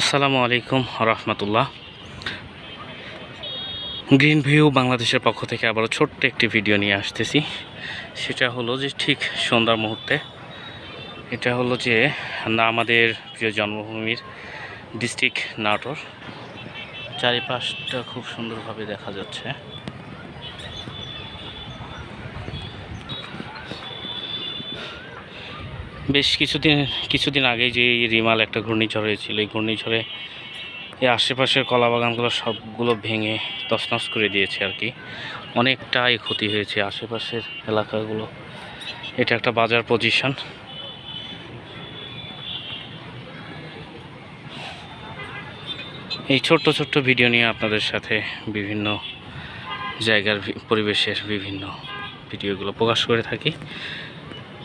আসসালামু আলাইকুম রহমতুল্লাহ। Green view বাংলাদেশের পক্ষ থেকে আবারও ছোট্ট একটি ভিডিও নিয়ে আসতেছি। সেটা হলো যে ঠিক সন্ধ্যার মুহূর্তে, এটা হলো যে না আমাদের প্রিয় জন্মভূমির ডিস্ট্রিক্ট নাটোর। চারিপাশটা খুব সুন্দরভাবে দেখা যাচ্ছে। বেশ কিছুদিন কিছুদিন আগেই যে রিমাল একটা ঘূর্ণিঝড় হয়েছিল, এই ঘূর্ণিঝড়ে এই আশেপাশের কলা বাগানগুলো সবগুলো ভেঙে তছনছ করে দিয়েছে আর কি। অনেকটাই ক্ষতি হয়েছে আশেপাশের এলাকাগুলো। এটা একটা বাজার পজিশন। এই ছোট্ট ছোট্ট ভিডিও নিয়ে আপনাদের সাথে বিভিন্ন জায়গার পরিবেশের বিভিন্ন ভিডিওগুলো প্রকাশ করে থাকি।